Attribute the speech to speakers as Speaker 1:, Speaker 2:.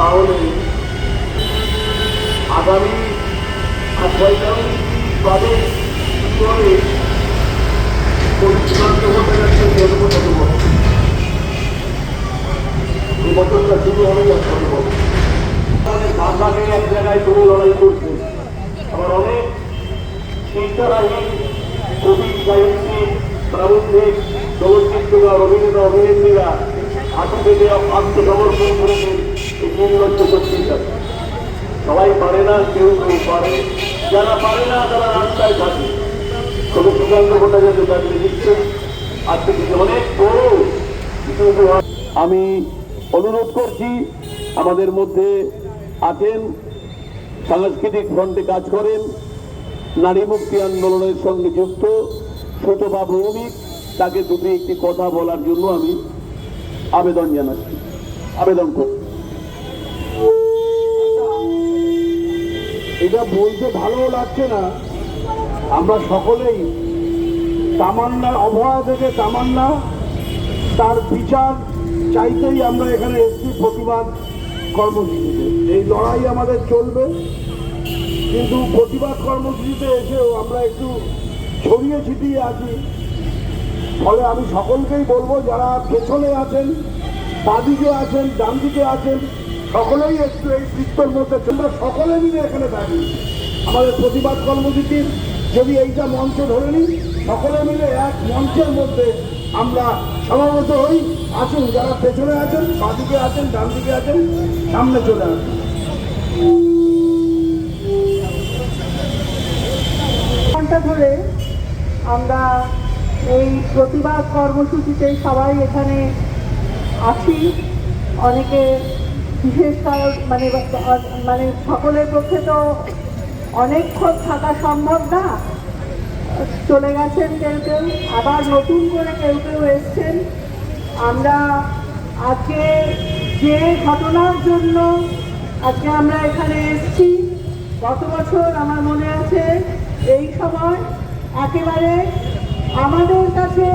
Speaker 1: তাহলে আগামী আঠারোই তারিখ করে পরিচালিত হতে যাচ্ছে বছর এই বছরটা শুরু হবে প্রাবন্ধিক, চলচ্চিত্রকার, অভিনেতা, অভিনেত্রীরা হাঁটু পেতে আত্মসমর্পণ করেছেন। শক্তির কাছে সবাই পারে না, কেউ কেউ পারে। যারা পারে না, তারা রাস্তায় থাকে। তবে সুকান্ত ভট্টাচার্য চাকরি দিচ্ছেন আজকে থেকে অনেক বড় আমি অনুরোধ করছি, আমাদের মধ্যে আছেন, সাংস্কৃতিক ফ্রন্টে কাজ করেন, নারী মুক্তি আন্দোলনের সঙ্গে যুক্ত ছোটবা ভৌমিক তাকে দুটি একটি কথা বলার জন্য আমি আবেদন জানাচ্ছি। আবেদন করছি।
Speaker 2: এটা বলতে ভালো লাগছে না। আমরা সকলেই তামান্নার অভয়া থেকে তামান্না, তার বিচার চাইতেই আমরা এখানে এসছি প্রতিবাদ কর্মসূচিতে। এই লড়াই আমাদের চলবে, কিন্তু প্রতিবাদ কর্মসূচিতে এসেও আমরা একটু ছড়িয়ে ছিটিয়ে আছি। ফলে আমি সকলকেই বলব, যারা পেছনে আছেন, বাদিকে আছেন ডান দিকে আছেন সকলেই একটু এই বৃত্তর মধ্যে আমরা সকলে মিলে এখানে থাকি আমাদের প্রতিবাদ কর্মসূচির যদি এইটা মঞ্চ ধরে নিই, সকলে মিলে এক মঞ্চের মধ্যে আমরা সমাবেত হই। আসুন, যারা পেছনে আছেন, বাদিকে আছেন ডান দিকে আছেন, সামনে চলে আসুন।
Speaker 3: ঘণ্টা ধরে আমরা এই প্রতিবাদ কর্মসূচিতে সবাই এখানে আছি। অনেকে বিশেষ কারণ মানে মানে সকলের পক্ষে তো অনেকক্ষণ থাকা সম্ভব না। চলে গেছেন কেউ কেউ, আবার নতুন করে কেউ কেউ এসছেন। আমরা আজকে যে ঘটনার জন্য আজকে আমরা এখানে এসেছি, গত বছর আমার মনে আছে, এই সময় একেবারে আমাদের কাছে